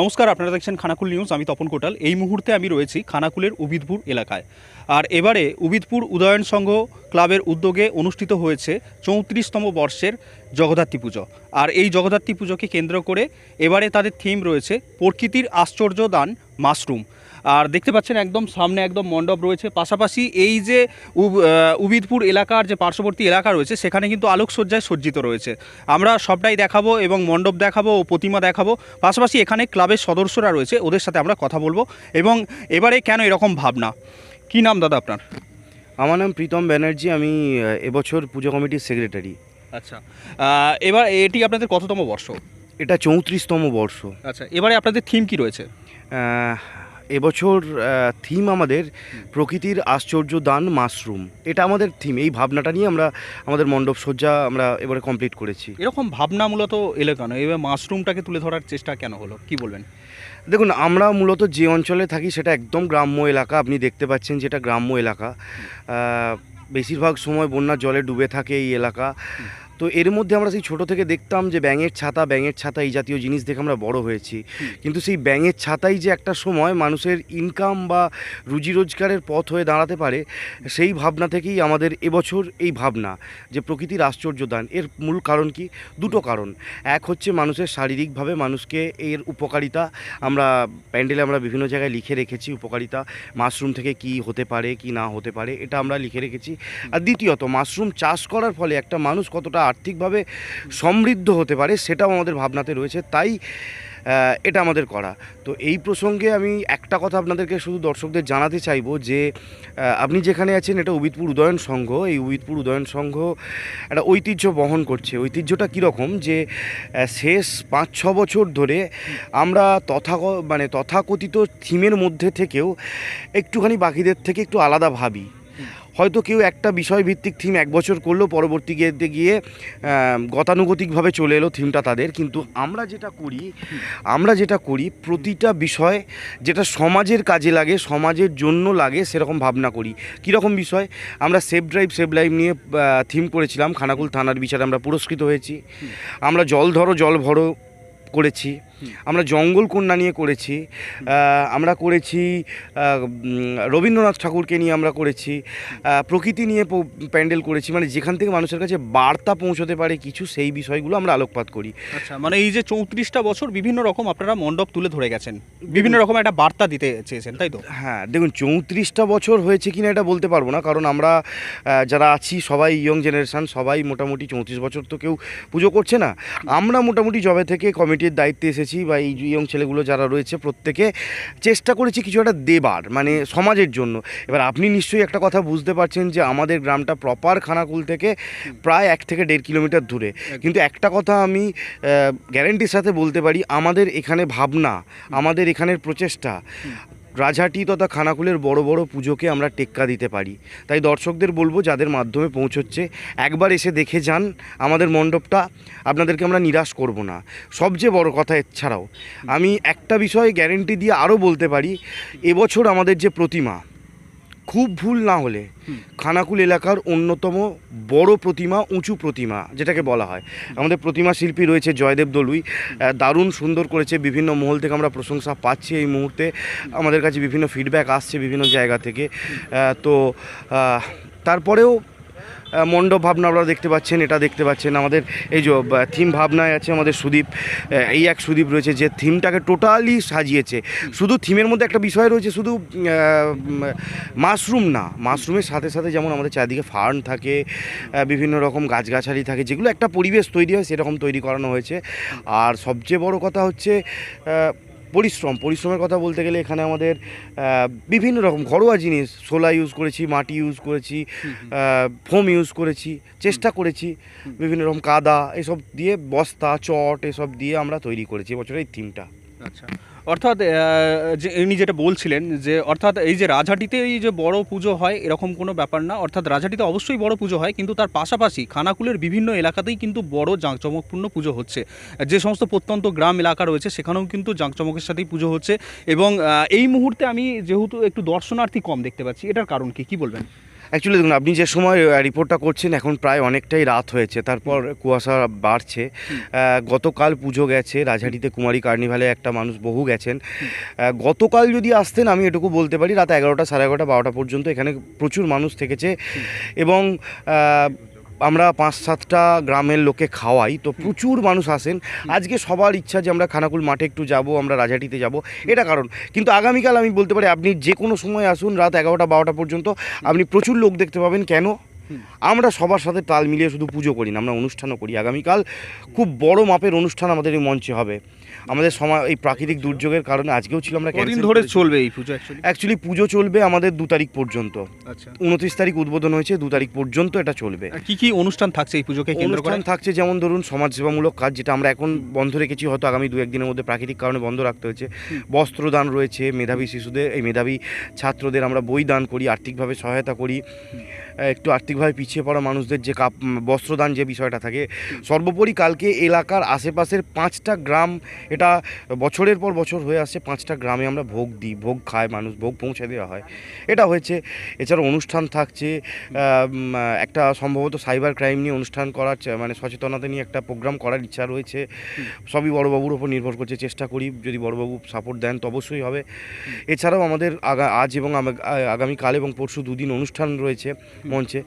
নমস্কার, আপনারা দেখছেন খানাকুল নিউজ, আমি তপন কোটাল। এই মুহূর্তে আমি রয়েছি খানাকুলের উবিদপুর এলাকায়। আর এবারে উবিদপুর উদয়ন সংঘ ক্লাবের উদ্যোগে অনুষ্ঠিত হয়েছে চৌত্রিশতম বর্ষের জগদ্ধাত্রী পুজো। আর এই জগদ্ধাত্রী পুজোকে কেন্দ্র করে এবারে তাদের থিম রয়েছে প্রকৃতির আশ্চর্য দান মাশরুম। আর দেখতে পাচ্ছেন একদম সামনে একদম মণ্ডপ রয়েছে। পাশাপাশি এই যে উব- উবিদপুর এলাকার যে পার্শ্ববর্তী এলাকা রয়েছে সেখানে কিন্তু আলোকসজ্জায় সজ্জিত রয়েছে। আমরা সবটাই দেখাবো এবং মণ্ডপ দেখাবো ও প্রতিমা দেখাবো। পাশাপাশি এখানে ক্লাবের সদস্যরা রয়েছে ওদের সাথে আমরা কথা বলব। এবং এবারে কেন এরকম ভাবনা? কি নাম দাদা আপনার? আমার নাম প্রীতম ব্যানার্জি আমি এবছর পুজো কমিটির সেক্রেটারি আচ্ছা এবার এটি আপনাদের কততম বর্ষ? এটা চৌত্রিশতম বর্ষ। আচ্ছা এবারে আপনাদের থিম কি রয়েছে? এবছর থিম আমাদের প্রকৃতির আশ্চর্য দান মাশরুম। এটা আমাদের থিম এই ভাবনাটা নিয়ে আমরা আমাদের মণ্ডপ সজ্জা আমরা এবারে কমপ্লিট করেছি। এরকম ভাবনা মূলত এলো কেন? এবার মাশরুমটাকে তুলে ধরার চেষ্টা কেন হলো? কি বলবেন? দেখুন আমরা মূলত যে অঞ্চলে থাকি সেটা একদম গ্রাম্য এলাকা আপনি দেখতে পাচ্ছেন যেটা গ্রাম্য এলাকা। বেশিরভাগ সময় বন্যার জলে ডুবে থাকে এই এলাকা। তো এর মধ্যে আমরা সেই ছোট থেকে দেখতাম যে ব্যাঙের ছাতা ব্যাঙের ছাতা এই জাতীয় জিনিস দেখে আমরা বড় হয়েছি। কিন্তু সেই ব্যাঙের ছাতাই যে একটা সময় মানুষের ইনকাম বা রুজি রোজগারের পথ হয়ে দাঁড়াতে পারে সেই ভাবনা থেকেই আমাদের এবছর এই ভাবনা যে প্রকৃতির আশ্চর্য দান এর মূল কারণ কি? দুটো কারণ। এক হচ্ছে মানুষের শারীরিকভাবে মানুষকে এর উপকারিতা আমরা প্যান্ডেলে আমরা বিভিন্ন জায়গায় লিখে রেখেছি উপকারিতা মাশরুম থেকে কি হতে পারে কি না হতে পারে এটা আমরা লিখে রেখেছি। আর দ্বিতীয়ত মাশরুম চাষ করার ফলে একটা মানুষ কতটা আর্থিকভাবে সমৃদ্ধ হতে পারে সেটাও আমাদের ভাবনাতে রয়েছে, তাই এটা আমাদের করা। তো এই প্রসঙ্গে আমি একটা কথা আপনাদেরকে শুধু দর্শকদের জানাতে চাইব যে আপনি যেখানে আছেন এটা উবিদপুর উদয়ন সংঘ। এই উবিদপুর উদয়ন সংঘ একটা ঐতিহ্য বহন করছে। ঐতিহ্যটা কীরকম যে শেষ পাঁচ, ছ বছর ধরে আমরা তথা মানে তথাকথিত থিমের মধ্যে থেকেও একটুখানি বাকিদের থেকে একটু আলাদা ভাবি। হয়তো কেউ একটা বিষয়ভিত্তিক থিম এক বছর করল পরবর্তী গিয়ে গিয়ে গতানুগতিকভাবে চলে এলো থিমটা তাদের। কিন্তু আমরা যেটা করি, আমরা যেটা করি, প্রতিটা বিষয় যেটা সমাজের কাজে লাগে, সমাজের জন্য লাগে, সেরকম ভাবনা করি। কীরকম বিষয়? আমরা সেফ ড্রাইভ সেভ লাইভ নিয়ে থিম করেছিলাম, খানাকুল থানার বিচারে আমরা পুরস্কৃত হয়েছি। আমরা জল ধরো, জল ভরো করেছি। আমরা জঙ্গল কন্যা নিয়ে করেছি আমরা করেছি রবীন্দ্রনাথ ঠাকুরকে নিয়ে আমরা করেছি প্রকৃতি নিয়ে প্যান্ডেল করেছি মানে যেখান থেকে মানুষের কাছে বার্তা পৌঁছতে পারে কিছু সেই বিষয়গুলো আমরা আলোকপাত করি। আচ্ছা মানে এই যে চৌত্রিশটা বছর বিভিন্ন রকম আপনারা মণ্ডপ তুলে ধরে গেছেন। বিভিন্ন রকম একটা বার্তা দিতে চেয়েছেন তাই তো? হ্যাঁ দেখুন চৌত্রিশটা বছর হয়েছে কিনা এটা বলতে পারব না কারণ আমরা যারা আছি সবাই ইয়ং জেনারেশান সবাই মোটামুটি চৌত্রিশ বছর তো কেউ পুজো করছে না। আমরা মোটামুটি জবে থেকে কমিটির দায়িত্বে এসেছি বা এই ইয়ং ছেলেগুলো যারা রয়েছে প্রত্যেকে চেষ্টা করেছি কিছু একটা দেবার মানে সমাজের জন্য। এবার আপনি নিশ্চয়ই একটা কথা বুঝতে পারছেন যে আমাদের গ্রামটা প্রপার খানাকুল থেকে প্রায় এক থেকে দেড় কিলোমিটার দূরে। কিন্তু একটা কথা আমি গ্যারেন্টির সাথে বলতে পারি আমাদের এখানে ভাবনা আমাদের এখানের প্রচেষ্টা রাজহাটি তথা খানাকুলের বড় বড় পুজোকে আমরা টেক্কা দিতে পারি। তাই দর্শকদের বলব, যাদের মাধ্যমে পৌঁছচ্ছে, একবার এসে দেখে যান আমাদের মণ্ডপটা। আপনাদেরকে আমরা নিরাশ করব না। সবচেয়ে বড় কথা এছাড়াও, আমি একটা বিষয়ে গ্যারেন্টি দিয়ে আরও বলতে পারি, এবছর আমাদের যে প্রতিমা খুব ভুল না হলে খানাকুল এলাকার অন্যতম বড় প্রতিমা উঁচু প্রতিমা যেটাকে বলা হয়। আমাদের প্রতিমা শিল্পী রয়েছে জয়দেব দলুই। দারুণ সুন্দর করেছে বিভিন্ন মহল থেকে আমরা প্রশংসা পাচ্ছি এই মুহূর্তে। আমাদের কাছে বিভিন্ন ফিডব্যাক আসছে বিভিন্ন জায়গা থেকে। তো তারপরেও মণ্ডপ ভাবনা আপনারা দেখতে পাচ্ছেন, এটা দেখতে পাচ্ছেন। আমাদের এই যে থিম ভাবনায় আছে আমাদের সুদীপ এই এক সুদীপ রয়েছে যে থিমটাকে টোটালি সাজিয়েছে। শুধু থিমের মধ্যে একটা বিষয় রয়েছে, শুধু মাশরুম না মাশরুমের সাথে সাথে যেমন আমাদের চারিদিকে ফার্ন থাকে বিভিন্ন রকম গাছগাছালি থাকে, যেগুলো একটা পরিবেশ তৈরি হয়, সেরকম তৈরি করানো হয়েছে। আর সবচেয়ে বড় কথা হচ্ছে পরিশ্রম পরিশ্রমের কথা বলতে গেলে এখানে আমাদের বিভিন্ন রকম ঘরোয়া জিনিস সোলা ইউজ করেছি মাটি ইউজ করেছি ফোম ইউজ করেছি চেষ্টা করেছি বিভিন্ন রকম কাদা এসব দিয়ে বস্তা চট এসব দিয়ে আমরা তৈরি করেছি বছরের এই থিমটা। আচ্ছা। অর্থাৎ যে ইনি যেটা বলছিলেন যে, অর্থাৎ এই যে রাজহাটিতে এই যে বড় পুজো হয়, এরকম কোনো ব্যাপার না। অর্থাৎ রাজহাটিতে অবশ্যই বড় পুজো হয়, কিন্তু তার পাশাপাশি খানাকুলের বিভিন্ন এলাকাতেই কিন্তু বড় জাঁকজমকপূর্ণ পুজো হচ্ছে। যে সমস্ত প্রত্যন্ত গ্রাম এলাকা রয়েছে, সেখানেও কিন্তু জাঁকজমকের সাথেই পুজো হচ্ছে। এবং এই মুহূর্তে আমি যেহেতু একটু দর্শনার্থী কম দেখতে পাচ্ছি, এটার কারণ কি? কি বলবেন? অ্যাকচুয়ালি দেখুন আপনি যে সময় রিপোর্টটা করছেন এখন প্রায় অনেকটাই রাত হয়েছে। তারপর কুয়াশা বাড়ছে। গতকাল পুজো গেছে রাজহাটিতে কুমারী কার্নিভালে একটা মানুষ বহু গেছেন। গতকাল যদি আসতেন আমি এটুকু বলতে পারি রাত এগারোটা সাড়ে এগারোটা বারোটা পর্যন্ত এখানে প্রচুর মানুষ থেকেছে। এবং আমরা পাঁচ সাতটা গ্রামের লোকে খাওয়াই তো প্রচুর মানুষ আসেন। আজকে সবার ইচ্ছা যে আমরা খানাকুল মাঠে একটু যাব আমরা রাজাটিতে যাব এটা কারণ। কিন্তু আগামীকাল আমি বলতে পারি আপনি যে কোনো সময় আসুন রাত এগারোটা বারোটা পর্যন্ত আপনি প্রচুর লোক দেখতে পাবেন। কেন? আমরা সবার সাথে তাল মিলিয়ে শুধু পুজো করি না আমরা অনুষ্ঠানও করি। আগামীকাল খুব বড় মাপের অনুষ্ঠান আমাদের এই মঞ্চে হবে। আমাদের সময় এই প্রাকৃতিক দুর্যোগের কারণে আজকেও ছিল আমরা কদিন ধরে চলবে এই পুজো অ্যাকচুয়ালি পুজো চলবে আমাদের দু তারিখ পর্যন্ত। আচ্ছা। উনত্রিশ তারিখ উদ্বোধন হয়েছে দু তারিখ পর্যন্ত এটা চলবে। কি কি অনুষ্ঠান থাকছে এই পুজোকে কেন্দ্র করে? অনুষ্ঠান থাকছে যেমন ধরুন সমাজসেবামূলক কাজ যেটা আমরা এখন বন্ধ রেখেছি হয়তো আগামী দু একদিনের মধ্যে প্রাকৃতিক কারণে বন্ধ রাখতে হয়েছে। বস্ত্রদান রয়েছে মেধাবী শিশুদের এই মেধাবী ছাত্রদের আমরা বই দান করি আর্থিকভাবে সহায়তা করি। একটু একটু আর্থিকভাবে পিছিয়ে পড়া মানুষদের যে কাপ বস্ত্রদান যে বিষয়টা থাকে সর্বোপরি কালকে এলাকার আশেপাশের পাঁচটা গ্রাম এটা বছরের পর বছর হয়ে আসছে পাঁচটা গ্রামে আমরা ভোগ দিই ভোগ খায় মানুষ ভোগ পৌঁছে দেওয়া হয়। এটা হয়েছে এছাড়া অনুষ্ঠান থাকছে একটা সম্ভবত সাইবার ক্রাইম নিয়ে অনুষ্ঠান করার মানে সচেতনতা নিয়ে একটা প্রোগ্রাম করার ইচ্ছা রয়েছে। সবই বড়বাবুর ওপর নির্ভর করছে চেষ্টা করি যদি বড়বাবু সাপোর্ট দেন তো অবশ্যই হবে। এছাড়াও আমাদের আজ এবং আগামীকাল এবং পরশু দুদিন অনুষ্ঠান রয়েছে মঞ্চে।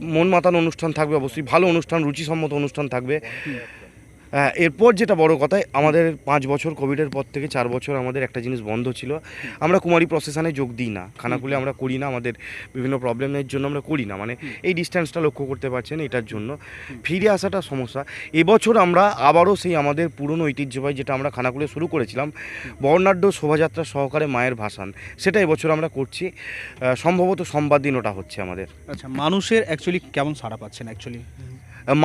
মন মাতানো অনুষ্ঠান থাকবে অবশ্যই ভালো অনুষ্ঠান রুচিসম্মত অনুষ্ঠান থাকবে। এরপর যেটা বড় কথা, আমাদের পাঁচ বছর কোভিডের পর থেকে চার বছর আমাদের একটা জিনিস বন্ধ ছিল। আমরা কুমারী প্রসেশনে যোগ দিই না। খানাকুলে আমরা করি না, আমাদের বিভিন্ন প্রবলেমের জন্য আমরা করি না। মানে এই ডিস্ট্যান্সটা লক্ষ্য করতে পারছেন এটার জন্য। ফিরে আসাটা সমস্যা। এবছর আমরা আবারও সেই আমাদের পুরনো ঐতিহ্যবাহী যেটা আমরা খানাকুলে শুরু করেছিলাম, বর্ণাঢ্য শোভাযাত্রা সহকারে মায়ের ভাসান। সেটা এবছর আমরা করছি। সম্ভবত সোমবার দিন ওটা হচ্ছে আমাদের। আচ্ছা মানুষের অ্যাকচুয়ালি কেমন সাড়া পাচ্ছেন অ্যাকচুয়ালি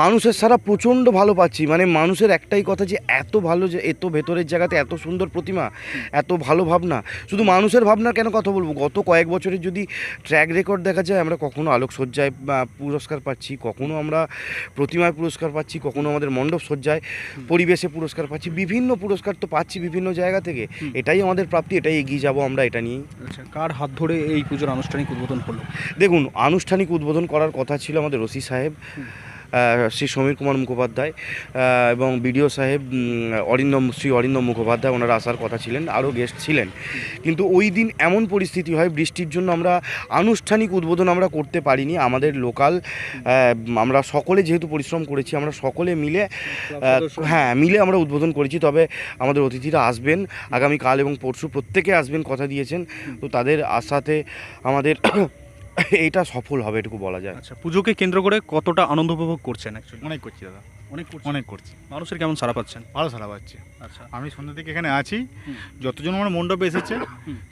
মানুষের সারা প্রচণ্ড ভালো পাচ্ছি। মানে মানুষের একটাই কথা যে এত ভালো যে এত ভেতরের জায়গাতে এত সুন্দর প্রতিমা এত ভালো ভাবনা। শুধু মানুষের ভাবনার কেন কথা বলব? গত কয়েক বছরের যদি ট্র্যাক রেকর্ড দেখা যায় আমরা কখনো আলোকসজ্জায় পুরস্কার পাচ্ছি কখনো আমরা প্রতিমায় পুরস্কার পাচ্ছি কখনো আমাদের মণ্ডপ সজ্জায় পরিবেশে পুরস্কার পাচ্ছি। বিভিন্ন পুরস্কার তো পাচ্ছি বিভিন্ন জায়গা থেকে। এটাই আমাদের প্রাপ্তি এটাই এগিয়ে যাব আমরা এটা নিয়েই। আচ্ছা কার হাত ধরে এই পুজোর আনুষ্ঠানিক উদ্বোধন করল দেখুন আনুষ্ঠানিক উদ্বোধন করার কথা ছিল আমাদের ওসি সাহেব। শ্রী সমীর কুমার মুখোপাধ্যায় এবং বিডিও সাহেব অরিন্দম, শ্রী অরিন্দম মুখোপাধ্যায় ওনারা আসার কথা ছিলেন, আরও গেস্ট ছিলেন। কিন্তু ওই দিন এমন পরিস্থিতি হয়, বৃষ্টির জন্য আমরা আনুষ্ঠানিক উদ্বোধন আমরা করতে পারিনি। আমাদের লোকাল আমরা সকলে যেহেতু পরিশ্রম করেছি, আমরা সকলে মিলে হ্যাঁ মিলে আমরা উদ্বোধন করেছি। তবে আমাদের অতিথিরা আসবেন, আগামীকাল এবং পরশু প্রত্যেকে আসবেন, কথা দিয়েছেন। তো তাদের আশাতে আমাদের এইটা সফল হবে এটুকু বলা যায়। আচ্ছা পুজোকে কেন্দ্র করে কতটা আনন্দ উপভোগ করছেন অ্যাকচুয়ালি অনেক করছি দাদা। অনেক করছেন? অনেক করছি। মানুষের কেমন সাড়া পাচ্ছেন? ভালো সারা পাচ্ছি। আচ্ছা। আমি সন্ধ্যা থেকে এখানে আছি। যতজন আমার মণ্ডপে এসেছে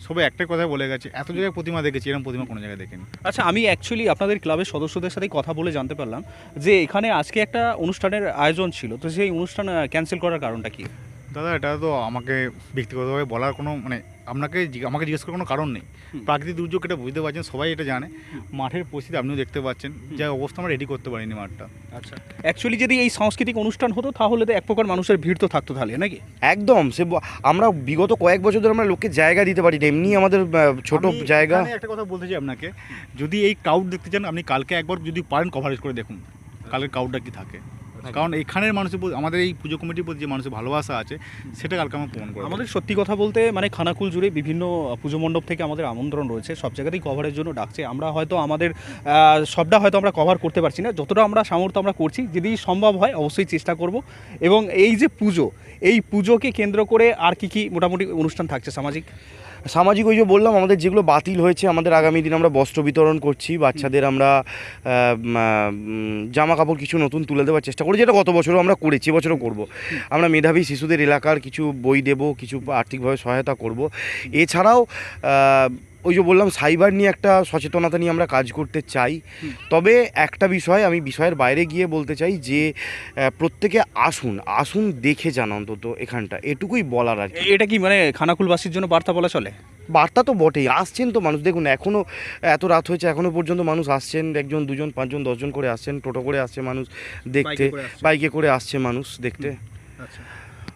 সবাই একটাই কথা বলে গেছে এত জায়গায় প্রতিমা দেখেছি এরকম প্রতিমা কোনো জায়গায় দেখেনি। আচ্ছা আমি অ্যাকচুয়ালি আপনাদের ক্লাবের সদস্যদের সাথে কথা বলে জানতে পারলাম যে এখানে আজকে একটা অনুষ্ঠানের আয়োজন ছিল তো সেই অনুষ্ঠান ক্যান্সেল করার কারণটা কি? দাদা এটা তো আমাকে ব্যক্তিগতভাবে বলার কোনো মানে আপনাকে আমাকে জিজ্ঞেস করার কোনো কারণ নেই। প্রাকৃতিক দুর্যোগ এটা বুঝতে পারছেন সবাই এটা জানে। মাঠের পরিস্থিতি আপনিও দেখতে পাচ্ছেন। যে অবস্থা আমরা রেডি করতে পারিনি মাঠটা। আচ্ছা। অ্যাকচুয়ালি যদি এই সাংস্কৃতিক অনুষ্ঠান হতো তাহলে তো এক প্রকার মানুষের ভিড় তো থাকতো তাহলে নাকি? একদম। সে আমরা বিগত কয়েক বছর ধরে আমরা লোককে জায়গা দিতে পারি না এমনি আমাদের ছোট জায়গা। একটা কথা বলতে চাই আপনাকে। যদি এই ক্রাউড দেখতে চান আপনি কালকে একবার যদি পারেন কভারেজ করে দেখুন। কালকে ক্রাউডটা কি থাকে? কারণ এখানের মানুষের আমাদের এই পুজো কমিটির প্রতি যে মানুষের ভালোবাসা আছে সেটা কালকে আমরা প্রমাণ করব আমাদের সত্যি কথা বলতে মানে খানাকুল জুড়ে বিভিন্ন পুজো মণ্ডপ থেকে আমাদের আমন্ত্রণ রয়েছে। সব জায়গাতেই কভারের জন্য ডাকছে। আমরা হয়তো আমাদের সবটা হয়তো আমরা কভার করতে পারছি না। যতটা আমরা সামর্থ্য আমরা করছি যদি সম্ভব হয় অবশ্যই চেষ্টা করব। এবং এই যে পুজো এই পুজোকে কেন্দ্র করে আর কি কি মোটামুটি অনুষ্ঠান থাকছে সামাজিক? সামাজিক ওই যে বললাম, আমাদের যেগুলো বাতিল হয়েছে, আমাদের আগামী দিন আমরা বস্ত্র বিতরণ করছি, বাচ্চাদের আমরা জামা কাপড় কিছু নতুন তুলে দেওয়ার চেষ্টা করি যেটা গত বছরও আমরা করেছি এবছরও করব। আমরা মেধাবী শিশুদের এলাকার কিছু বই দেব, কিছু আর্থিকভাবে সহায়তা করব। এছাড়াও ওই যে বললাম সাইবার নিয়ে একটা সচেতনতা নিয়ে আমরা কাজ করতে চাই। তবে একটা বিষয় আমি বিষয়ের বাইরে গিয়ে বলতে চাই যে প্রত্যেকে আসুন আসুন দেখে যান অন্তত এখানটা। এটুকুই বলার আর এটা কি মানে খানাকুলবাসীর জন্য বার্তা বলা চলে? বার্তা তো বটেই। আসছেন তো মানুষ। দেখুন এখনও এত রাত হয়েছে এখনও পর্যন্ত মানুষ আসছেন। একজন দুজন পাঁচজন দশজন করে আসছেন। টোটো করে আসছে মানুষ দেখতে। বাইকে করে আসছে। মানুষ দেখতে। আচ্ছা।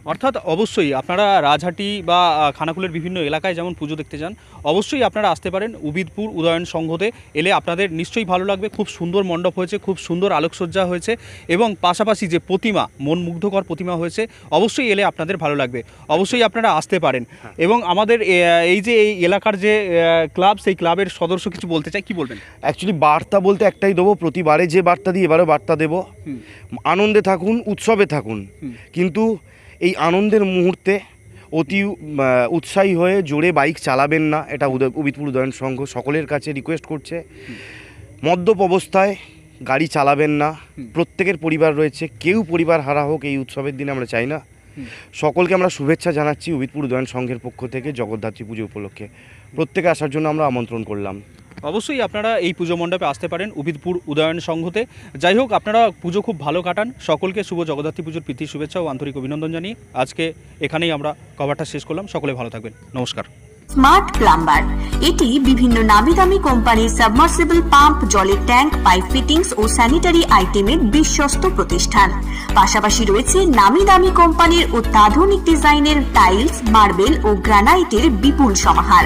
অর্থাৎ অবশ্যই আপনারা রাজহাটি বা খানাকুলের বিভিন্ন এলাকায় যেমন পুজো দেখতে যান অবশ্যই আপনারা আসতে পারেন উবিদপুর উদয়ন সংঘতে। এলে আপনাদের নিশ্চয়ই ভালো লাগবে খুব সুন্দর মণ্ডপ হয়েছে খুব সুন্দর আলোকসজ্জা হয়েছে এবং পাশাপাশি যে প্রতিমা মন মুগ্ধকর প্রতিমা হয়েছে অবশ্যই এলে আপনাদের ভালো লাগবে। অবশ্যই আপনারা আসতে পারেন। এবং আমাদের এই যে এই এলাকার যে ক্লাব সেই ক্লাবের সদস্য কিছু বলতে চাই কি বলবেন? অ্যাকচুয়ালি বার্তা বলতে একটাই দেবো প্রতিবারে যে বার্তা দিই এবারও বার্তা দেবো। আনন্দে থাকুন উৎসবে থাকুন। কিন্তু এই আনন্দের মুহূর্তে অতি উৎসাহী হয়ে জোরে বাইক চালাবেন না এটা উদয় উবিতপুর উদয়ন সংঘ সকলের কাছে রিকোয়েস্ট করছে। মদ্যপ অবস্থায় গাড়ি চালাবেন না প্রত্যেকের পরিবার রয়েছে কেউ পরিবার হারা হোক এই উৎসবের দিনে আমরা চাই না। সকলকে আমরা শুভেচ্ছা জানাচ্ছি উবিতপুর উদয়ন সংঘের পক্ষ থেকে জগদ্ধাত্রী পুজো উপলক্ষে। প্রত্যেকে আসার জন্য আমরা আমন্ত্রণ করলাম। অবশ্যই আপনারা এই পুজো মণ্ডপে আসতে পারেন উবিদপুর উদয়ন সংঘতে। যাই হোক, আপনারা পুজো খুব ভালো কাটান। সকলকে শুভ জগদ্ধাত্রী পুজোর প্রীতি, শুভেচ্ছা ও আন্তরিক অভিনন্দন জানিয়ে আজকে এখানেই আমরা কভারটা শেষ করলাম। সকলে ভালো থাকবেন। নমস্কার। স্মার্ট প্লাম্বার এটি বিভিন্ন নামি দামি কোম্পানির সাবমার্সিবল পাম্প জলের ট্যাঙ্ক পাইপ ফিটিংস ও স্যানিটারি আইটেমের বিশ্বস্ত প্রতিষ্ঠান। পাশাপাশি রয়েছে নামি দামি কোম্পানির অত্যাধুনিক ডিজাইনের টাইলস মার্বেল ও গ্রানাইটের বিপুল সমাহার।